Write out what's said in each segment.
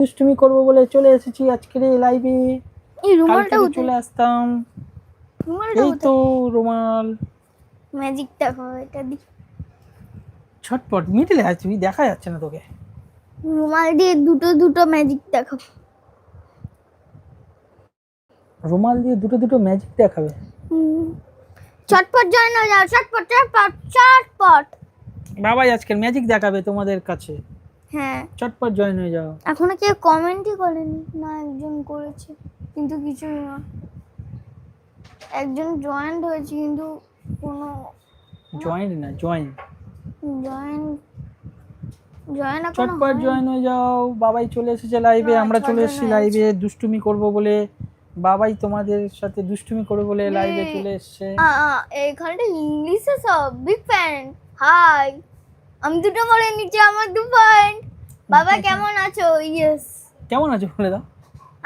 দুষ্টুমি করব বলে চলে এসেছি আজকের এই লাইভে এই রুমালটা চলে আসতাম। রুমালটা এই তো রুমাল। ম্যাজিক দেখো এটা দি। ছটপট মিডিলে আছিস দেখা যাচ্ছে না তোকে। রুমাল দিয়ে দুটো দুটো ম্যাজিক দেখো রুমাল দিয়ে দুটো দুটো ম্যাজিক দেখাবে? হুম। চটপট জয়েন হয়ে যাও চটপট চটপট চটপট বাবাই আজকের ম্যাজিক দেখাবে তোমাদের কাছে। হ্যাঁ। চটপট জয়েন হয়ে যাও। এখনও কেউ কমেন্টই করেনি। না একজন করেছে কিন্তু কিছুই না। একজন জয়েন্ট হয়েছে কিন্তু কোনো জয়েন না জয়েন জয়েন জয়েন চটপট জয়েন হয়ে যাও। বাবাই চলে এসেছে লাইভে আমরা চলে এসেছি লাইভে দুষ্টুমি করব বলে। বাবাই তোমাদের সাথে দুষ্টুমি করবে বলে লাইভে চলে এসেছে। এইখানটা ইংলিশে সব বিগ ফ্যান হাই আমি দুটো বলে নিচে আমার দু পয়েন্ট বাবা কেমন আছো? ইয়েস কেমন আছো বলে দাও।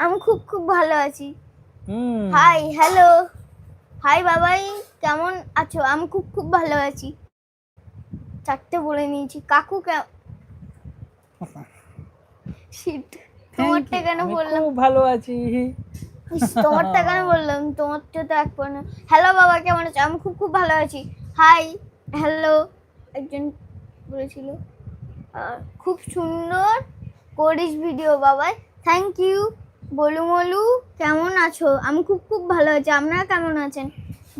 আমি খুব খুব ভালো আছি। হুম। হাই হ্যালো হাই বাবাই কেমন আছো? আমি খুব খুব ভালো আছি। চারটে বলে নিয়েছি। কাকু কেমন শিট তোমারটা কেন বললাম? খুব ভালো আছি। তোমারটা কেন বললাম? তোমারটা তো এক পয়েন্ট হ্যালো বাবা কেমন আছো? আমি খুব খুব ভালো আছি। হাই হ্যালো একজন বলেছিল। আর খুব সুন্দর করিস ভিডিও বাবাই। থ্যাংক ইউ বলু মলু কেমন আছো? আমি খুব খুব ভালো আছি। আপনারা কেমন আছেন?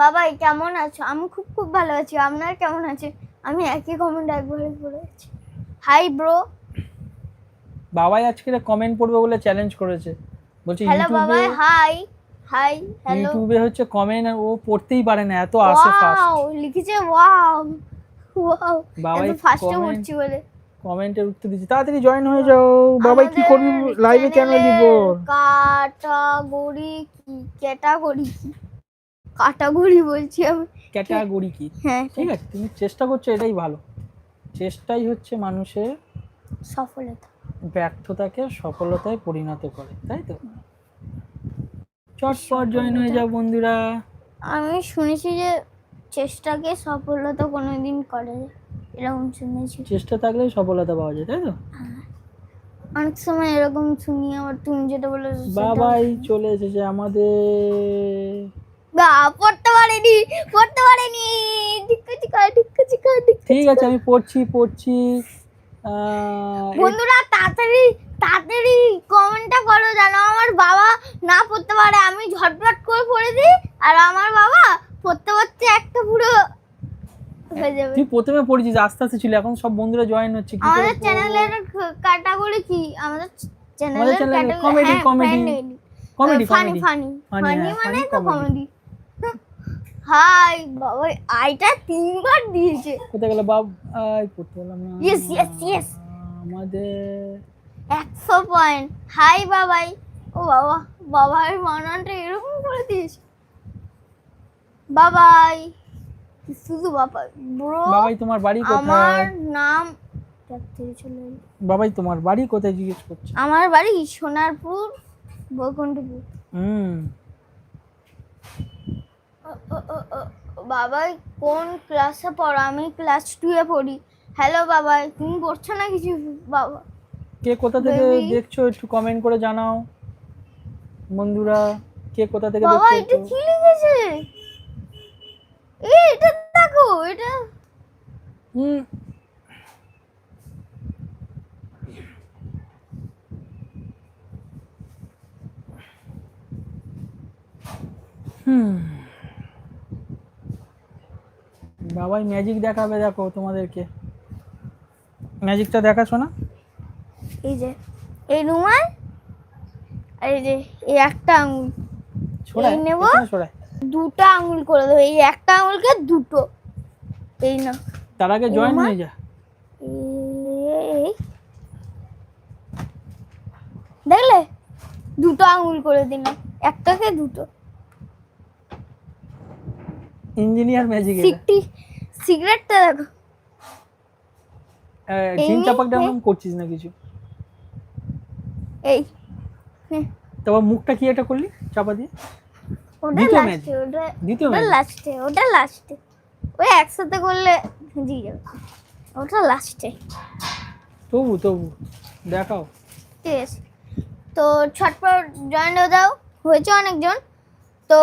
বাবাই কেমন আছো? আমি খুব খুব ভালো আছি। আপনারা কেমন আছেন? আমি একই কমেন্ট একবারে পড়ে আছি। হাই ব্রো বাবাই আজকে কমেন্ট পড়বে বলে চ্যালেঞ্জ করেছে। বলছে হ্যালো বাবাই হাই হাই হ্যালো ইউটিউবে হচ্ছে কমেন্ট ও পড়তেই পারে না এত আসে ওয়াও লিখেছে ওয়াও ওয়াও বাবাই ফার্স্টে পড়ছি বলে। কমেন্টের উত্তর দিচ্ছি। তাড়াতাড়ি জয়েন হয়ে যাও। বাবাই কি করবি? লাইভে কেন দিব ক্যাটাগরি কি? ক্যাটাগরি কি? ক্যাটাগরি বলছি আমি। ক্যাটাগরি কি? হ্যাঁ। ঠিক আছে তুমি চেষ্টা করছ এটাই ভালো। চেষ্টাই হচ্ছে মানুষের সফলতা। ব্যর্থতাকে সফলতায় পরিণত করে তাই তো? চটপট জয়েন হয়ে যাও বন্ধুরা। আমি শুনেছি যে চেষ্টাকে সফলতা কোনোদিন করে এরকম শুনেছি। চেষ্টা থাকলে সফলতা পাওয়া যায় তাই তো? অনেক সময় এরকম শুনি আবার তুমি যেটা বলে বাবাই চলে এসেছে আমাদের। বা পড়তে পারেনি পড়তে পারেনি। ঠিক আছে আমি পড়ছি পড়ছি। বন্ধুরা তাড়াতাড়ি তাড়াতাড়ি কমেন্টটা করো জানো আমার বাবা না পড়তে পারে। আমি ঝটপট করে পড়ে দিই আর আমার বাবা পড়তে পড়তে একটা পুরো হয়ে যাবে। তুই প্রথমে পড়েছিস আস্তে আস্তে ছিল এখন সব বন্ধুরা জয়েন হচ্ছে কি আমাদের? চ্যানেলের ক্যাটাগরি কি? আমাদের চ্যানেলের category comedy, comedy, comedy, funny funny funny মানে তো কমেডি হাই বাবা আইটা তিনবার দিয়েছে। কোথায় গেল বাব আই পড়তে পারলাম না? Yes, yes, yes. আমাদের একশো পয়েন্ট হাই বাবাই। ও বাবা বাবার বানানটা এরকম করে দিয়েছে। বাবাই। শুধু বাবাই ব্রো বাবাই তোমার বাড়ি আমার নাম। বাবাই তোমার বাড়ি কোথায় জিজ্ঞেস করছে? আমার বাড়ি সোনারপুর বৈকুণ্ঠপুর। হুম। বাবাই কোন ক্লাসে পড়ো? আমি ক্লাস টুয়ে পড়ি। হ্যালো বাবাই তুমি পড়ছো না কিছু? বাবা। কে কোথা থেকে দেখছ? একটু কমেন্ট করে জানাও। বন্ধুরা কে কোথা থেকে বাবা এটা একটু কি লিখেছে? এটা দেখো এটা হুম। হুম। বাবাই ম্যাজিক দেখাবে দেখো তোমাদেরকে। ম্যাজিকটা দেখাশো না এই যে এই রুমাল আর এই যে এই একটা আঙুল। ছড়ায় এই নেব? ছড়ায়। দুটো আঙুল করে দেবো এই একটা আঙুলকে দুটো। এই না তার আগে জয়েন? হয়ে যা। দেখলে? দুটো আঙুল করে দিলাম একটাকে দুটো। ইঞ্জিনিয়ার ম্যাজিক সিকটি সিগারেটটা দেখো। জিন চাপাক ডাউন করছিস না কিছু? এই তারপর মুখটা কি একটা করলি চাপা দিয়ে? দ্বিতীয় লাস্টে ওটা দ্বিতীয় লাস্টে ওটা লাস্টে ওই একসাথে করলে দিয়ে যাবে। ওটা লাস্টে তবু তবু দেখাও। ঠিক আছে। তো ছটপট জয়েন হয়ে যাও হয়েছে অনেকজন। তো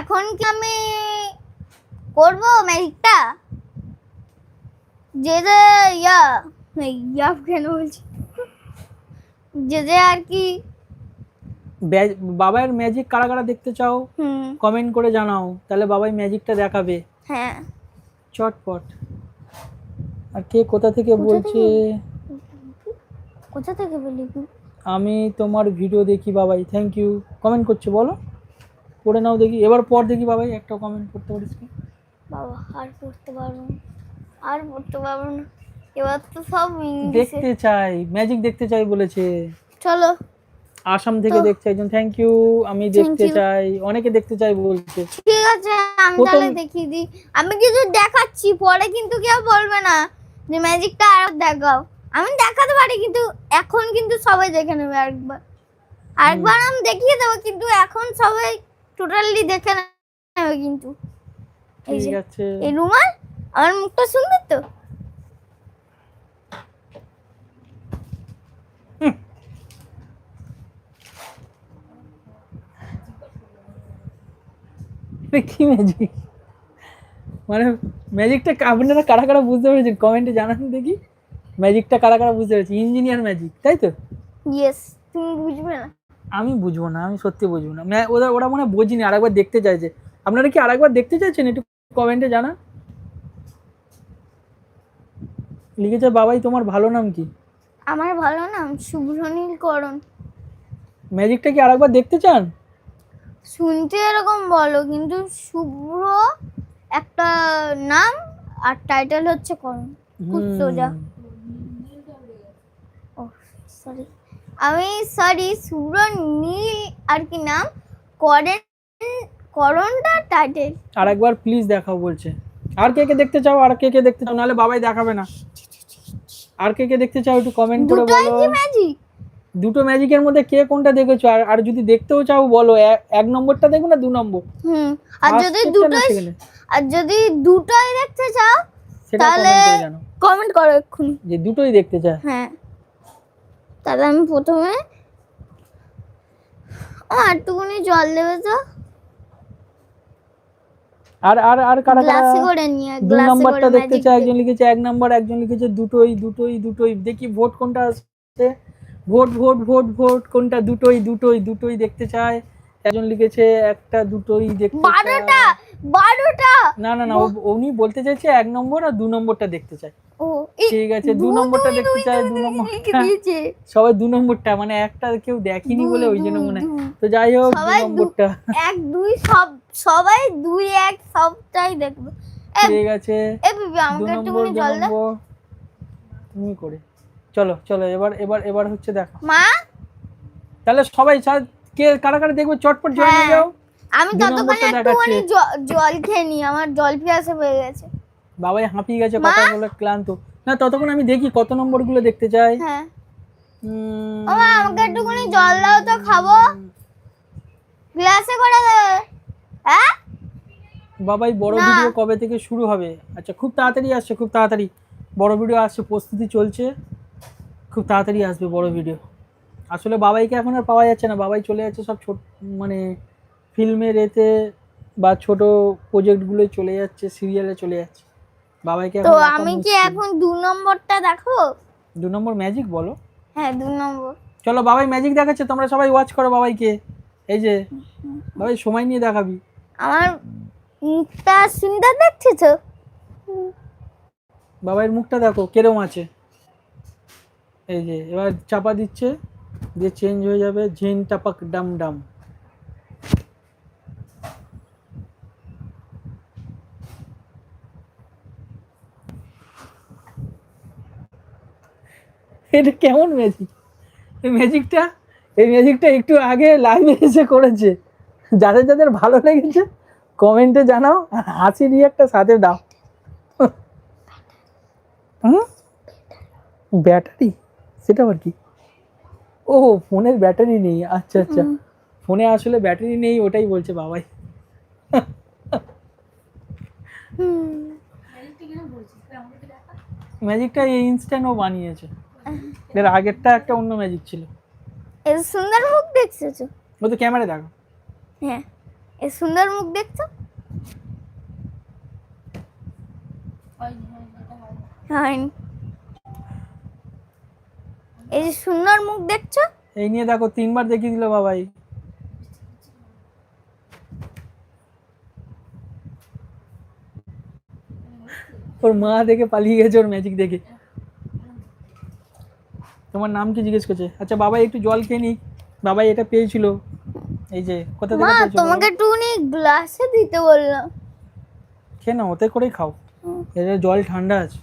এখন কি আমি করব ম্যাজিকটা যে যে ইয়া ইয়া কেন বলছি? যে যে আর কি বাবার ম্যাজিক কারা কারা দেখতে চাও? কমেন্ট করে জানাও। তাহলে বাবাই ম্যাজিকটা দেখাবে। হ্যাঁ। চটপট। আর কে কোথা থেকে বলছে? কোথা থেকে বলি? আমি তোমার ভিডিও দেখি বাবাই। থ্যাংক ইউ কমেন্ট করছে বলো। পড়ে নাও দেখি। এবার পর দেখি বাবাই। একটা কমেন্ট করতে পারিস কি? বাবা আর পড়তে পারব আর পড়তে পারব না। এবার তো সব দেখতে চাই। ম্যাজিক দেখতে চাই বলেছে। চলো। আসাম থেকে দেখতে একজন। থ্যাংক ইউ আমি দেখতে চাই। অনেকে দেখতে চাই বলছে। ঠিক আছে আমি তাহলে দেখিয়ে দিই। আমি কিছু দেখাচ্ছি পরে কিন্তু কেউ বলবে না। যে ম্যাজিকটা আর দেখাও। আমি দেখাতে পারি কিন্তু এখন কিন্তু সবাই দেখে নেবে আরেকবার। আরেকবার আমি দেখিয়ে দেবো কিন্তু এখন সবাই টোটালি দেখে নেবে কিন্তু। এই যে ঠিক আছে। এই রুমাল আমার মুখটা সুন্দর তো? কি ম্যাজিক মানে ম্যাজিকটা আপনারা কারা কারা বুঝতে পেরেছেন? কমেন্টে জানান দেখি। ম্যাজিকটা কারা কারা বুঝতে পেরেছি? ইঞ্জিনিয়ার ম্যাজিক তাই তো? ইয়েস তুমি বুঝবে না। আমি বুঝব না আমি সত্যি বুঝব না। ম্যা- ওরা ওরা মনে হয় বোঝেনি আরেকবার দেখতে চাইছে আপনারা কি আরেকবার দেখতে চাইছেন? একটু কমেন্টে জানান। লিখেছে বাবাই তোমার ভালো নাম কি? আমার ভালো নাম শুভ্রনীল করণ। ম্যাজিকটা কি আরেকবার দেখতে চান? শুনতে এরকম বলো কিন্তু শুভ্র একটা নাম আর টাইটেল হচ্ছে করণ খুব সোজা ও সরি আমি সরি শুভ্র নীল আর কি নাম? করেন করণটা টাইটেল আরেকবার প্লিজ দেখাও বলছে। আর কে কে দেখতে চাও? আর কে কে দেখতে চাও? নাহলে বাবাই দেখাবে না। আর কে কে দেখতে চাও? একটু কমেন্ট করে দুটোই বলো। কি ম্যাজিক দুটো ম্যাজিকের মধ্যে কে কোনটা দেখেছ? আর আর যদি দেখতেও চাও বলো এক- নম্বরটা দেখো না দু নম্বর? হুম আর যদি দুটোই আর যদি দুটোই দেখতে চাও তাহলে কমেন্ট করে এক্ষুনি। যে দুটোই দেখতে চাও হ্যাঁ। তাহলে আমি প্রথমে ও একটুখানি জল দেবে তো। আর আর আর কারা কারা গ্লাসে করে নিয়ে দু নম্বরটা দেখতে চায়? একজন লিখেছে এক নম্বর একজন লিখেছে দুটোই দুটোই দুটোই। দেখি ভোট কোনটা আসছে। ভোট ভোট ভোট ভোট কোনটা দুটোই দুটোই দুটোই দেখতে চায়। একজন লিখেছে একটা দুটোই দেখতে। বারোটা বারোটা। না না না উনি বলতে চাইছে এক নম্বর আর দু নম্বরটা দেখতে চায়। ও ঠিক আছে দু দুই, নম্বরটা দেখতে চায় দুই, দু দিয়েছে। সবাই দু নম্বরটা মানে একটা কেউ দেখেনি বলে ওই জন্য মনে হয়। তো যাই হোক দু নম্বরটা। এক দুই সব সবাই দুই এক সবটাই দেখব। ঠিক আছে। দু আমাকে নম্বর জল নম্বর। তুমি করে। চলো চলো এবার এবার এবার হচ্ছে দেখো। মা? তাহলে সবাই কে কারা কারা দেখবে? চটপট জল নিয়ে হ্যাঁ। যাও আমি দু ততক্ষণে একটুখানি। জল খেয়ে নি আমার জল পিয়াসে হয়ে গেছে। বাবাই হাঁপিয়ে গেছে কথা বলে ক্লান্ত। না ততক্ষণ আমি দেখি কত নম্বরগুলো দেখতে চাই। হ্যাঁ। ও মা আমাকে একটুখানি জল দাও তো খাব। গ্লাসে করে দেবে হ্যাঁ? বাবাই বড় ভিডিও কবে থেকে শুরু হবে? আচ্ছা খুব তাড়াতাড়ি আসছে খুব তাড়াতাড়ি। বড় ভিডিও আসছে প্রস্তুতি চলছে। খুব তাড়াতাড়ি আসবে বড় ভিডিও আসলে বাবাইকে এখন আর পাওয়া যাচ্ছে না। বাবাই চলে যাচ্ছে সব ছোট মানে ফিল্মের এতে বা ছোট প্রজেক্টগুলো চলে যাচ্ছে সিরিয়ালে চলে যাচ্ছে। বাবাইকে তো আমি কি এখন দু নম্বরটা দেখো? দু নম্বর ম্যাজিক বলো। হ্যাঁ দু নম্বর। চলো বাবাই ম্যাজিক দেখাচ্ছে তোমরা সবাই ওয়াচ করো বাবাইকে। এই যে বাবাই সময় নিয়ে দেখাবি। আমার মুখটা সুন্দর দেখছ তো? বাবাইয়ের মুখটা দেখো কেরম আছে? এই যে এবার চাপা দিচ্ছে যে চেঞ্জ হয়ে যাবে ঝিন টাপাক ডাম ডাম এটা কেমন ম্যাজিক এই ম্যাজিকটা এই ম্যাজিকটা একটু আগে লাইভে এসে করেছে। যাদের যাদের ভালো লেগেছে কমেন্টে জানাও আর হাসি রিয়াক্টটা সাথে দাও। হুম? ব্যাটারি সেটা আবার কি? ও ফোনের ব্যাটারি নেই আচ্ছা আচ্ছা। ফোনে আসলে ব্যাটারি নেই ওটাই বলছে বাবাই। ম্যাজিকটা এই ইনস্ট্যান্ট ও বানিয়েছে। এর আগেরটা একটা অন্য ম্যাজিক ছিল। এই সুন্দর মুখ দেখছ ও তো ক্যামেরা দেখো। হ্যাঁ। এ সুন্দর মুখ দেখছ? হয়নি। এই যে সুন্দর মুখ দেখছ? এই নিয়ে দেখো তিনবার দেখিয়ে দিল বাবাই। ওর মা দেখে পালিয়ে গেছে ওর ম্যাজিক দেখে। তোমার নাম কি জিজ্ঞেস করছে? আচ্ছা বাবাই একটু জল খেয়ে নিক। বাবাই এটা পেয়েছিল। এই যে কোথা থেকে মা পেয়েছ তোমাকে একটুখানি গ্লাসে দিতে বললাম খেয়ে না ওতে করেই খাও। এটা জল ঠান্ডা আছে।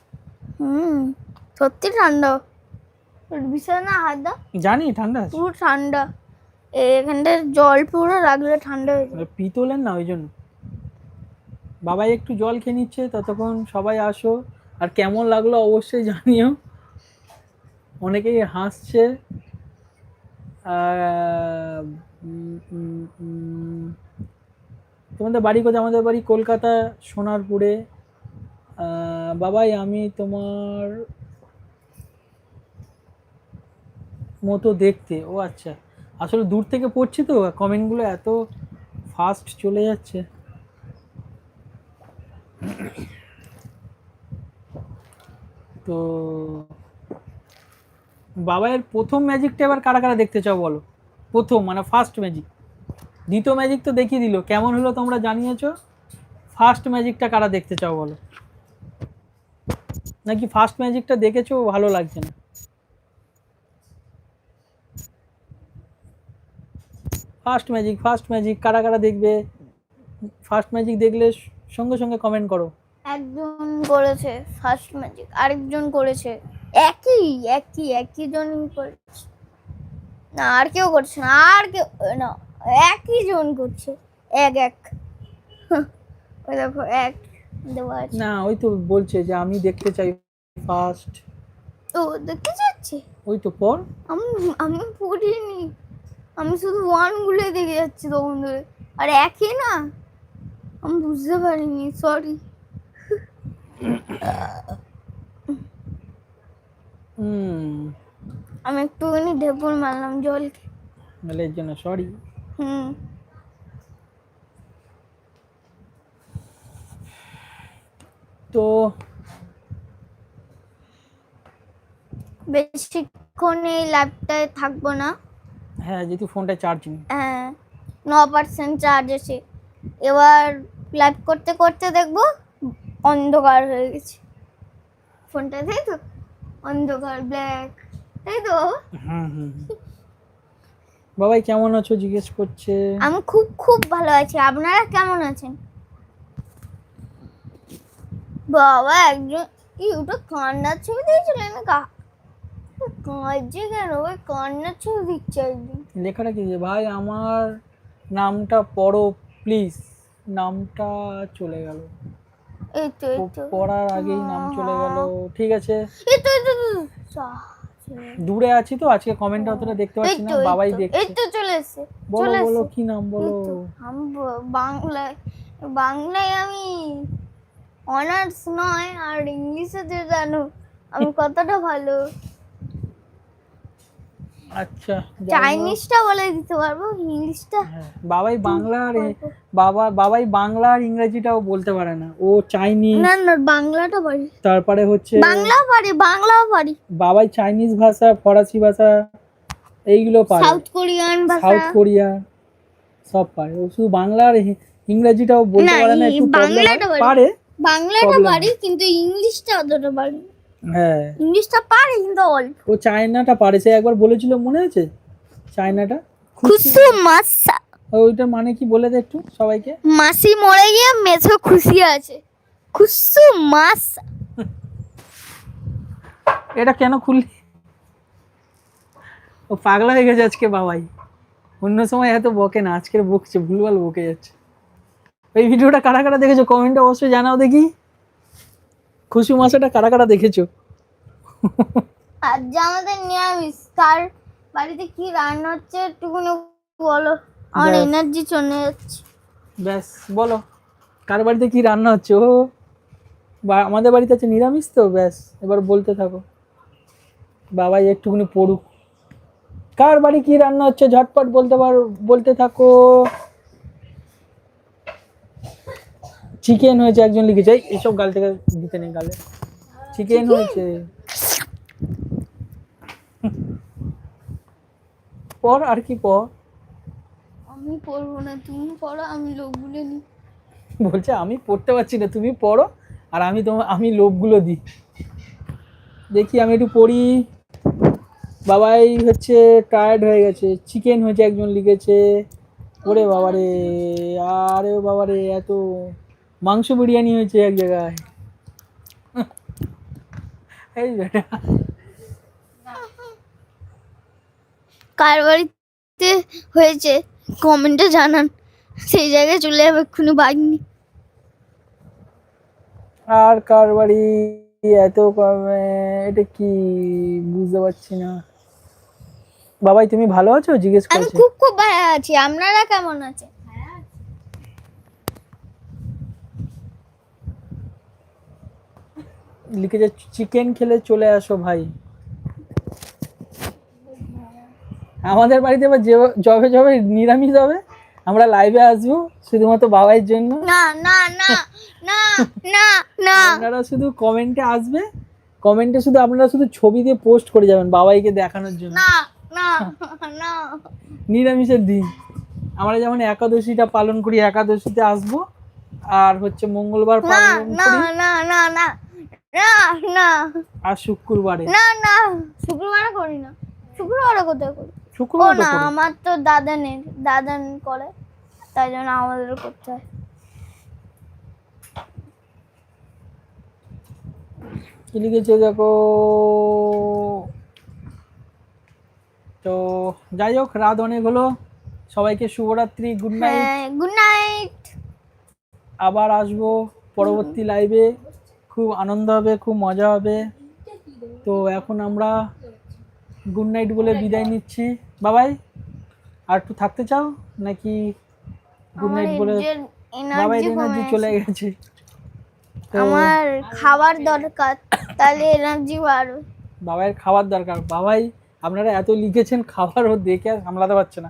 হুম সত্যি ঠান্ডা। বিছানা হাত দাও জানি ঠান্ডা আছে। পুরো ঠান্ডা। এখানটা জল পুরো রাখলে ঠান্ডা হয়ে যাবে ওটা পিতলের না ওই জন্য। বাবাই একটু জল খেয়ে নিচ্ছে ততক্ষণ সবাই আসো। আর কেমন লাগল অবশ্যই জানিও। অনেকেই হাসছে। তোমাদের বাড়ি কোথায়? আমাদের বাড়ি কলকাতা সোনারপুরে। বাবাই আমি তোমার মতো দেখতে। ও আচ্ছা। আসলে দূর থেকে পড়ছি তো কমেন্টগুলো এত ফাস্ট চলে যাচ্ছে। তো বাবাইয়ের প্রথম ম্যাজিকটা এবার কারা কারা দেখতে চাও বলো? প্রথম মানে ফার্স্ট ম্যাজিক দ্বিতীয় ম্যাজিক তো দেখিয়ে দিল। কেমন হলো তোমরা জানিয়েছো? ফার্স্ট ম্যাজিকটা কারা দেখতে চাও বলো? নাকি ফার্স্ট ম্যাজিকটা দেখেছ? ভালো লাগছে না। ফার্স্ট ম্যাজিক ফার্স্ট ম্যাজিক কারা কারা দেখবে? ফার্স্ট ম্যাজিক দেখলে সঙ্গে সঙ্গে কমেন্ট করো। একজন করেছে ফার্স্ট ম্যাজিক আরেকজন করেছে। একই একই একই জন করেছে। না আর কেউ করছে না আর কেউ না একই জন করছে। এক এক। ওই দেখো এক দেওয়া আছে। না ওই তো বলছে যে আমি দেখতে চাই ফার্স্ট। তো দেখতে যাচ্ছে ওই তো পর। আমি আমি পড়িনি। আমি শুধু ওয়ানগুলো দেখে যাচ্ছি তখন ধরে। আর একই না? আমি বুঝতে পারিনি সরি আমি একটুখানি ঢেপুর মারলাম জল তাহলে এর জন্য সরি হুম। তো বেশিক্ষণ এই ল্যাবটায় থাকব না। হ্যাঁ যেহেতু ফোনটা চার্জ নেই। হ্যাঁ ন পার্সেন্ট চার্জ আছে। এবার লাইভ করতে করতে দেখব অন্ধকার হয়ে গেছে। ফোনটা তাই তো? অন্ধকার ব্ল্যাক তাই তো? হুম হুম হুম। বাবাই কেমন আছো? জিজ্ঞেস করছে। আমি খুব খুব ভালো আছি। আপনারা কেমন আছেন? বাবা একজন কি ওটা কান্নার ছবি দিয়েছিলেন কা কাঁদছে কেন? ওই কান্নার ছবি দিচ্ছে একদিন। লেখাটা কি? যে ভাই আমার নামটা পড়ো প্লিজ নামটা চলে গেল। এই তো এই তো। পড়ার আগেই নাম চলে গেল। ঠিক আছে? এই তো এই তো, এই তো। চা- দূরে আছি তো? আজকে কমেন্টটা অতটা দেখতে পাচ্ছি না। বাবাই তো, দেখছে। এই তো চলে এসছে। বলো বলো কি নাম বলো? আমি বাংলায় বাংলায় আমি অনার্স নয় আর ইংলিশে যে জানো আমি কতটা ভালো। আচ্ছা চাইনিজটা বলে দিতে পারব ইংলিশটা হ্যাঁ, বাবাই বাংলা আর বাবা বাবাই বাংলা আর ইংরেজিটাও বলতে পারে না। ও চাইনিজ না না বাংলাটা পারি। তারপরে হচ্ছে বাংলাও পারি বাংলাও পারি। বাবাই চাইনিজ ভাষা ফরাসি ভাষা এইগুলো পারে। সাউথ কোরিয়ান ভাষা। সাউথ কোরিয়া সব পারে। ও শুধু বাংলা আর ইংরেজিটাও বলতে পারে না একটু পারে। পারে বাংলাটা পারি কিন্তু ইংলিশটা অতটা পারি না। হ্যাঁ। ইংলিশটা পারি কিন্তু অল্প। ও চায়নাটা পারে সে একবার বলেছিল মনে আছে? চায়নাটা? খুশু মাসা। ওইটার মানে কি বলে দে একটু সবাইকে? মাসি মরে গিয়ে মেঝো খুশি আছে। খুশু মাসা। এটা কেন খুললি? ও পাগলা হয়ে গেছে আজকে বাবাই। অন্য সময় এত বকে না আজকের বকছে ভুলভাল বকে যাচ্ছে। এই ভিডিওটা কারা কারা দেখেছ? কমেন্টে অবশ্যই জানাও দেখি। খুশি মাসাটা কারা কারা দেখেছ? আজ আমাদের নিরামিষ। কার বাড়িতে কি রান্না হচ্ছে একটুখানি বলো। আমার এনার্জি চলে যাচ্ছে। ব্যাস বলো। কার বাড়িতে কি রান্না হচ্ছে? ও বা আমাদের বাড়িতে আছে নিরামিষ তো ব্যাস। এবার বলতে থাকো। বাবাই একটুখানি পড়ুক। কার বাড়ি কি রান্না হচ্ছে? ঝটপট বলতে পার বলতে থাকো। চিকেন হয়েছে একজন লিখেছে। এই, এইসব গাল থেকে দিতে নেই গালে। চিকেন হয়েছে। পর আর কি পর? আমি পড়ব না তুমি পড়ো আমি লোকগুলো নিই। বলছে আমি পড়তে পারছি না তুমি পড়ো আর আমি তোমার আমি লোভগুলো দিই। দেখি আমি একটু পড়ি। বাবাই হচ্ছে টায়ার্ড হয়ে গেছে। চিকেন হয়েছে একজন লিখেছে। ওরে বাবারে আরে বাবারে এত মাংস বিরিয়ানি হয়েছে এক জায়গায়। এই বেটা। কার বাড়িতে হয়েছে? কমেন্টে জানান। সেই জায়গায় চলে যাবে এক্ষুনি নিয়ে আর কার বাড়ি? এত কমে এটা কি? বুঝতে পারছি না। বাবাই তুমি ভালো আছো? জিজ্ঞেস আমি খুব খুব ভালো আছি। আপনারা কেমন আছেন? লিখেছে চিকেন খেলে চলে আসো ভাই। আমাদের বাড়িতে এবার যে যবে যবে নিরামিষ হবে আমরা লাইভে আসব শুধুমাত্র বাবাইয়ের জন্য। না না না না না না। আপনারা শুধু কমেন্টে আসবে কমেন্টে শুধু আপনারা শুধু ছবি দিয়ে পোস্ট করে যাবেন বাবাইকে দেখানোর জন্য। না না না। নিরামিষের দিন। আমরা যেমন একাদশীটা পালন করি একাদশীতে আসব আর হচ্ছে মঙ্গলবার পালন করি। না না না না। না না। আর শুক্রবারে? না না শুক্রবারে করি না। শুক্রবারে কোথায় করি? শুক্রবার না আমার তো দাদা নেই দাদা করে তাই জন্য আমাদের করতে হয়। কি লিখেছে দেখো তো যাই হোক রাত অনেক হলো। সবাইকে শুভরাত্রি গুড নাইট গুড নাইট আবার আসব পরবর্তী লাইভে খুব আনন্দ হবে খুব মজা হবে। তো এখন আমরা গুড নাইট বলে বিদায় নিচ্ছি। বাবাই আর একটু থাকতে চাও? নাকি গুড নাইট বলে বাবাই এনার্জি চলে গেছে। আমার খাবার দরকার তাহলে এনার্জি বাড়বে। বাবাইয়ের খাবার দরকার। বাবাই আপনারা এত লিখেছেন খাবার ও দেখে আর সামলাতে পারছে না।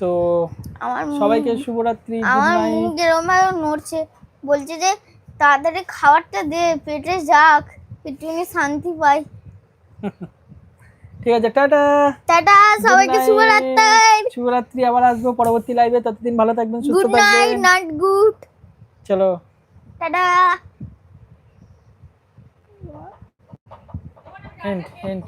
তো আমার সবাইকে শুভরাত্রি গুড আমার মুখ এরকম নড়ছে বলছে যে তাড়াতাড়ি খাবারটা দে পেটে যাক একটুখানি শান্তি পাই। ঠিক আছে টাটা। টাটা সবাইকে. শুভরাত্রি। শুভরাত্রি আবার আসব পরবর্তী লাইভে ততদিন ভালো থাকবেন সুস্থ গুড নাইট থাকবেন নাট গুড চলো। টাটা। And and